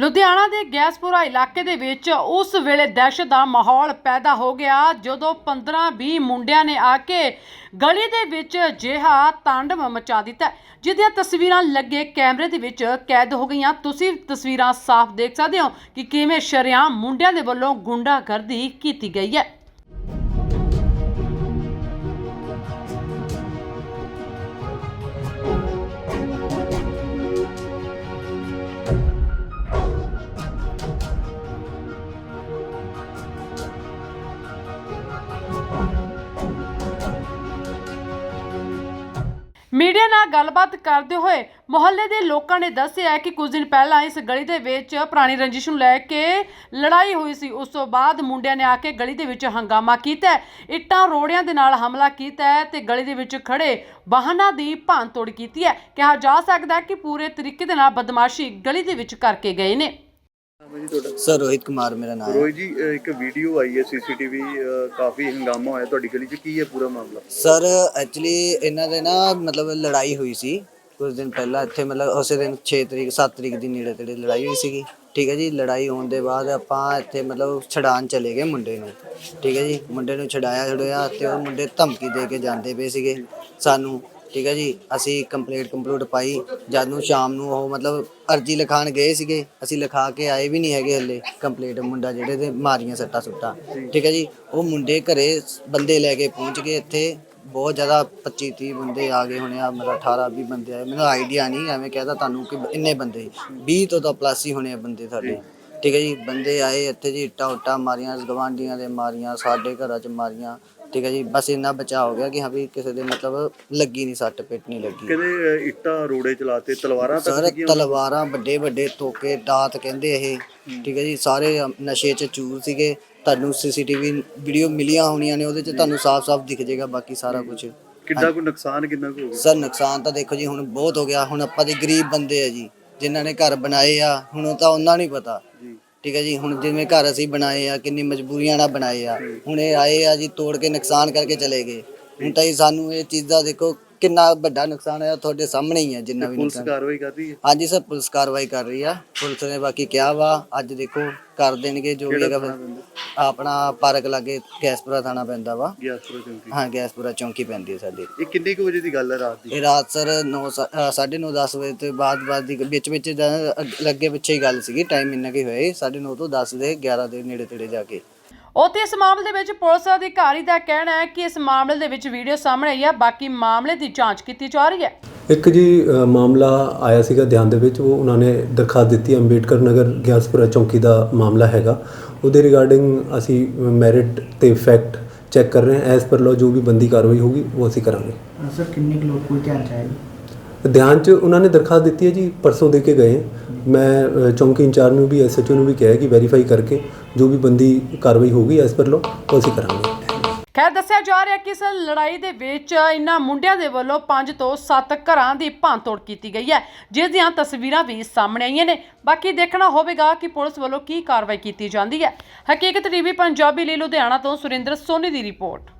ਲੁਧਿਆਣਾ ਦੇ ਗੈਸਪੁਰਾ ਇਲਾਕੇ ਦੇ ਵਿੱਚ ਉਸ ਵੇਲੇ ਦਹਿਸ਼ਤ ਦਾ ਮਾਹੌਲ ਪੈਦਾ ਹੋ ਗਿਆ ਜਦੋਂ 15-20 ਮੁੰਡਿਆਂ ਨੇ ਆ ਕੇ ਗਲੀ ਦੇ ਵਿੱਚ ਜਿਹਾ ਤਾਂਡਵ ਮਚਾ ਦਿੱਤਾ। ਜਿਹਦੀਆਂ ਤਸਵੀਰਾਂ ਲੱਗੇ ਕੈਮਰੇ ਦੇ ਵਿੱਚ ਕੈਦ ਹੋ ਗਈਆਂ। ਤੁਸੀਂ ਤਸਵੀਰਾਂ ਸਾਫ਼ ਦੇਖ ਸਕਦੇ ਹੋ ਕਿ ਕਿਵੇਂ ਸ਼ਰੇਆਮ ਮੁੰਡਿਆਂ ਦੇ ਵੱਲੋਂ ਗੁੰਡਾਗਰਦੀ ਕੀਤੀ ਗਈ ਹੈ। ਮੀਡੀਆ ਨਾਲ ਗੱਲਬਾਤ ਕਰਦੇ ਹੋਏ ਮੁਹੱਲੇ ਦੇ ਲੋਕਾਂ ਨੇ ਦੱਸਿਆ ਕਿ ਕੁਝ ਦਿਨ ਪਹਿਲਾਂ ਇਸ ਗਲੀ ਦੇ ਵਿੱਚ ਪੁਰਾਣੀ ਰੰਜਿਸ਼ ਨੂੰ ਲੈ ਕੇ ਲੜਾਈ ਹੋਈ ਸੀ। ਉਸ ਤੋਂ ਬਾਅਦ ਮੁੰਡਿਆਂ ਨੇ ਆ ਕੇ ਗਲੀ ਦੇ ਵਿੱਚ ਹੰਗਾਮਾ ਕੀਤਾ। ਇੱਟਾਂ ਰੋੜਿਆਂ ਦੇ ਨਾਲ ਹਮਲਾ ਕੀਤਾ ਹੈ ਤੇ ਗਲੀ ਦੇ ਵਿੱਚ ਖੜੇ ਵਾਹਨਾਂ ਦੀ ਭੰਨਤੋੜ ਕੀਤੀ ਹੈ। ਕਿਹਾ ਜਾ ਸਕਦਾ ਹੈ ਕਿ ਪੂਰੇ ਤਰੀਕੇ ਦੇ ਨਾਲ ਬਦਮਾਸ਼ੀ ਗਲੀ ਦੇ ਵਿੱਚ ਕਰਕੇ ਗਏ ਨੇ। ਨਾਮ ਹੈ ਜੀ ਤੁਹਾਡਾ? ਸਰ ਰੋਹਿਤ ਕੁਮਾਰ ਮੇਰਾ ਨਾਮ ਹੈ। ਰੋਹਿਤ ਜੀ ਅਹ ਇੱਕ ਵੀਡੀਓ ਆਈ ਹੈ ਸੀਸੀਟੀਵੀ ਕਾਫੀ ਹੰਗਾਮਾ ਹੋਇਆ ਤੁਹਾਡੀ ਗਲੀ 'ਚ। ਕੀ ਹੈ ਪੂਰਾ ਮਾਮਲਾ? ਸਰ ਐਕਚੁਅਲੀ ਇਹਨਾਂ ਦੇ ਨਾ ਮਤਲਬ ਲੜਾਈ ਹੋਈ ਸੀ। ਕੁਝ ਦਿਨ ਪਹਿਲਾਂ ਇੱਥੇ ਮਤਲਬ ਉਸੇ ਦਿਨ 6 ਤਰੀਕ 7 ਤਰੀਕ ਦੀ ਨੇੜੇ ਤੇੜੇ ਲੜਾਈ ਹੋਈ ਸੀਗੀ। ਠੀਕ ਹੈ ਜੀ ਲੜਾਈ ਹੋਣ ਦੇ ਬਾਅਦ ਆਪਾਂ ਇੱਥੇ ਮਤਲਬ ਛਡਾਣ ਚਲੇ ਗਏ ਮੁੰਡੇ ਨੂੰ। ਠੀਕ ਹੈ ਜੀ ਮੁੰਡੇ ਨੂੰ ਛਡਾਇਆ ਛਡਾਇਆ ਤੇ ਉਹ ਮੁੰਡੇ ਧਮਕੀ ਦੇ ਕੇ ਜਾਂਦੇ ਪਏ ਸੀਗੇ ਸਾਨੂੰ। ਠੀਕ ਹੈ ਜੀ, ਅਸੀਂ ਕੰਪਲੀਟ ਕੰਪਲੂਟ ਪਾਈ, ਜਦ ਨੂੰ ਸ਼ਾਮ ਨੂੰ ਉਹ ਮਤਲਬ ਅਰਜੀ ਲਿਖਾਣ ਗਏ ਸੀਗੇ, ਅਸੀਂ ਲਿਖਾ ਕੇ ਆਏ ਵੀ ਨਹੀਂ ਹੈਗੇ ਹੱਲੇ ਕੰਪਲੀਟ ਮੁੰਡਾ ਜਿਹੜੇ ਦੇ ਮਾਰੀਆਂ ਸੱਟਾਂ ਸੁੱਟਾ। ਠੀਕ ਹੈ ਜੀ, ਉਹ ਮੁੰਡੇ ਘਰੇ ਬੰਦੇ ਲੈ ਕੇ ਪਹੁੰਚ ਗਏ ਇੱਥੇ, ਬਹੁਤ ਜ਼ਿਆਦਾ 25 30 ਬੰਦੇ ਆ ਗਏ ਹੋਣੇ ਆ, ਮਤਲਬ 18 20 ਬੰਦੇ ਆਏ ਮੈਨੂੰ ਆਈਡੀਆ ਨਹੀਂ, ਐਵੇਂ ਕਹਦਾ ਤੁਹਾਨੂੰ ਕਿ ਇੰਨੇ ਬੰਦੇ 20 ਤੋਂ ਤਾਂ ਪਲੱਸ ਹੀ ਹੋਣੇ ਆ ਬੰਦੇ ਸਾਡੇ। ਠੀਕ ਹੈ ਜੀ ਬੰਦੇ ਆਏ ਇੱਥੇ ਜੀ ਇੱਟਾਂ ਉੱਟਾਂ ਮਾਰੀਆਂ ਗਵਾਂਡੀਆਂ ਦੇ ਮਾਰੀਆਂ ਸਾਡੇ ਘਰਾਂ 'ਚ ਮਾਰੀਆਂ ਠੀਕ ਹੈ ਜੀ ਬਸ ਇੰਨਾ ਬਚਾਅ ਹੋ ਗਿਆ ਕਿ ਹਾਂ ਵੀ ਕਿਸੇ ਦੇ ਮਤਲਬ ਲੱਗੀ ਨਹੀਂ ਸੱਟ ਪਿੱਟ ਨਹੀਂ ਲੱਗੀ। ਕਹਿੰਦੇ ਇੱਟਾਂ ਰੋੜੇ ਚਲਾਤੇ ਤਲਵਾਰਾਂ ਤੱਕ ਸਰ ਤਲਵਾਰਾਂ ਵੱਡੇ ਵੱਡੇ ਤੋਕੇ ਦਾਤ ਕਹਿੰਦੇ ਇਹ ਠੀਕ ਹੈ ਜੀ ਸਾਰੇ ਨਸ਼ੇ 'ਚ ਚੂਰ ਸੀਗੇ। ਤੁਹਾਨੂੰ ਸੀਸੀਟੀਵੀ ਵੀਡੀਓ ਮਿਲੀਆਂ ਹੋਣੀਆਂ ਨੇ ਉਹਦੇ 'ਚ ਤੁਹਾਨੂੰ ਸਾਫ਼-ਸਾਫ਼ ਦਿਖ ਜਾਏਗਾ ਬਾਕੀ ਸਾਰਾ ਕੁਝ ਕਿੰਨਾ ਕੁ ਨੁਕਸਾਨ ਕਿੰਨਾ ਕੁ ਹੋ ਗਿਆ? ਸਰ ਨੁਕਸਾਨ ਤਾਂ ਦੇਖੋ ਜੀ ਹੁਣ ਬਹੁਤ ਹੋ ਗਿਆ ਹੁਣ ਆਪਾਂ ਦੇ ਗਰੀਬ ਬੰਦੇ ਆ ਜੀ ਜਿਨ੍ਹਾਂ ਨੇ ਘਰ ਬਣਾਏ ਆ ਹੁਣ ਉਹ ਤਾਂ ਉਹਨਾਂ ਨਹੀਂ ਪਤਾ। ਜੀ। ਠੀਕ ਹੈ ਜੀ ਹੁਣ ਜਿਵੇਂ ਘਰ ਅਸੀਂ ਬਣਾਏ ਆ ਕਿੰਨੀ ਮਜਬੂਰੀਆਂ ਨਾਲ ਬਣਾਏ ਆ ਹੁਣ ਇਹ ਆਏ ਆ ਜੀ ਤੋੜ ਕੇ ਨੁਕਸਾਨ ਕਰਕੇ ਚਲੇ ਗਏ। ਹੁਣ ਤਾਂ ਜੀ ਸਾਨੂੰ ਇਹ ਚੀਜ਼ ਦਾ ਦੇਖੋ ਕਿੰਨਾ ਵੱਡਾ ਨੁਕਸਾਨ ਹੈ ਤੁਹਾਡੇ ਸਾਹਮਣੇ ਹੀ ਹੈ ਜਿੰਨਾ ਵੀ ਪੁਲਿਸ ਨੁਕਸਾਨ। ਕਾਰਵਾਈ ਕਰ ਰਹੀ ਹੈ? ਹਾਂਜੀ ਸਰ ਪੁਲਿਸ ਕਾਰਵਾਈ ਕਰ ਰਹੀ ਆ। ਪੁਲਿਸ ਨੇ ਬਾਕੀ ਕਿਹਾ ਵਾ ਅੱਜ ਦੇਖੋ ਕਰ ਦੇਣਗੇ ਜੋ ਵੀ ਹੈਗਾ ਫਿਰ। ਆਪਣਾ ਪਾਰਕ ਲਾਗੇ ਗੈਸਪੁਰਾ ਥਾਣਾ ਪੈਂਦਾ ਵਾ। ਗਿਆਸਪੁਰਾ ਚੌਂਕੀ। ਹਾਂ ਗੈਸਪੁਰਾ ਚੌਂਕੀ ਪੈਂਦੀ ਹੈ ਸਾਡੀ। ਇਹ ਕਿੰਨੇ ਕੁ ਵਜੇ ਦੀ ਗੱਲ ਹੈ ਰਾਤ ਦੀ? ਇਹ ਰਾਤ ਸਰ 9 9:30 10 ਵਜੇ ਤੋਂ ਬਾਅਦ ਬਾਅਦ ਦੀ ਵਿੱਚ ਵਿੱਚ ਦਾ ਲੱਗੇ ਪਿੱਛੇ ਹੀ ਗੱਲ ਸੀਗੀ ਟਾਈਮ ਇੰਨਾ ਕੀ ਹੋਇਆ 9:30 ਤੋਂ 10 ਦੇ 11 ਦੇ ਨੇੜੇ ਤੇੜੇ ਜਾ ਕੇ। ਉੱਥੇ ਇਸ ਮਾਮਲੇ ਦੇ ਵਿੱਚ ਪੁਲਿਸ ਅਧਿਕਾਰੀ ਦਾ ਕਹਿਣਾ ਹੈ ਕਿ ਇਸ ਮਾਮਲੇ ਦੇ ਵਿੱਚ ਵੀਡੀਓ ਸਾਹਮਣੇ ਆਈ ਹੈ ਬਾਕੀ ਮਾਮਲੇ ਦੀ ਜਾਂਚ ਕੀਤੀ ਜਾ ਰਹੀ ਹੈ। ਇੱਕ ਜੀ ਮਾਮਲਾ ਆਇਆ ਸੀਗਾ ਧਿਆਨ ਦੇ ਵਿੱਚ ਉਹ ਉਹਨਾਂ ਨੇ ਦਰਖਾਸਤ ਦਿੱਤੀ ਅੰਬੇਡਕਰ ਨਗਰ ਗਿਆਸਪੁਰਾ ਚੌਂਕੀ ਦਾ ਮਾਮਲਾ ਹੈਗਾ। ਉਹਦੇ ਰਿਗਾਰਡਿੰਗ ਅਸੀਂ ਮੈਰਿਟ ਤੇ ਫੈਕਟ ਚੈੱਕ ਕਰ ਰਹੇ ਹਾਂ ਐਸ ਪਰ ਲੋ ਜੋ ਵੀ ਬੰਦੀ ਕਾਰਵਾਈ ਹੋਗੀ ਉਹ ਅਸੀਂ ਕਰਾਂਗੇ। ਸਰ ਕਿੰਨੇ ਕੁ ਲੋਕ ਕੋਈ ਧਿਆਨ ਚਾਹੀਦਾ ਧਿਆਨ ਚ ਉਹਨਾਂ ਨੇ ਦਰਖਾਸਤ ਦਿੱਤੀ ਹੈ ਜੀ ਪਰਸੋਂ ਦੇ ਕੇ ਗਏ। ਮੈਂ ਚੌਂਕੀ ਇੰਚਾਰਜ ਨੂੰ ਵੀ ਐਸਐਚਓ ਨੂੰ ਵੀ ਕਿਹਾ ਕਿ ਵੈਰੀਫਾਈ ਕਰਕੇ ਜੋ ਵੀ ਬੰਦੀ ਕਾਰਵਾਈ ਹੋਗੀ ਐਸ ਪਰ ਲੋ ਉਹ ਅਸੀਂ ਕਰਾਂਗੇ। ਖੈਰ, ਦੱਸਿਆ ਜਾ ਰਿਹਾ ਕਿ ਇਸ ਲੜਾਈ ਦੇ ਵਿੱਚ ਇਨ੍ਹਾਂ ਮੁੰਡਿਆਂ ਦੇ ਵੱਲੋਂ 5 ਤੋਂ 7 ਘਰਾਂ ਦੀ ਭੰਨਤੋੜ ਕੀਤੀ ਗਈ ਹੈ, ਜਿਸ ਦੀਆਂ ਤਸਵੀਰਾਂ ਵੀ ਸਾਹਮਣੇ ਆਈਆਂ ਨੇ। ਬਾਕੀ ਦੇਖਣਾ ਹੋਵੇਗਾ ਕਿ ਪੁਲਿਸ ਵੱਲੋਂ ਕੀ ਕਾਰਵਾਈ ਕੀਤੀ ਜਾਂਦੀ ਹੈ। ਹਕੀਕਤ ਟੀਵੀ, ਪੰਜਾਬੀ ਲਈ ਲੁਧਿਆਣਾ ਤੋਂ ਸੁਰਿੰਦਰ ਸੋਨੀ ਦੀ ਰਿਪੋਰਟ।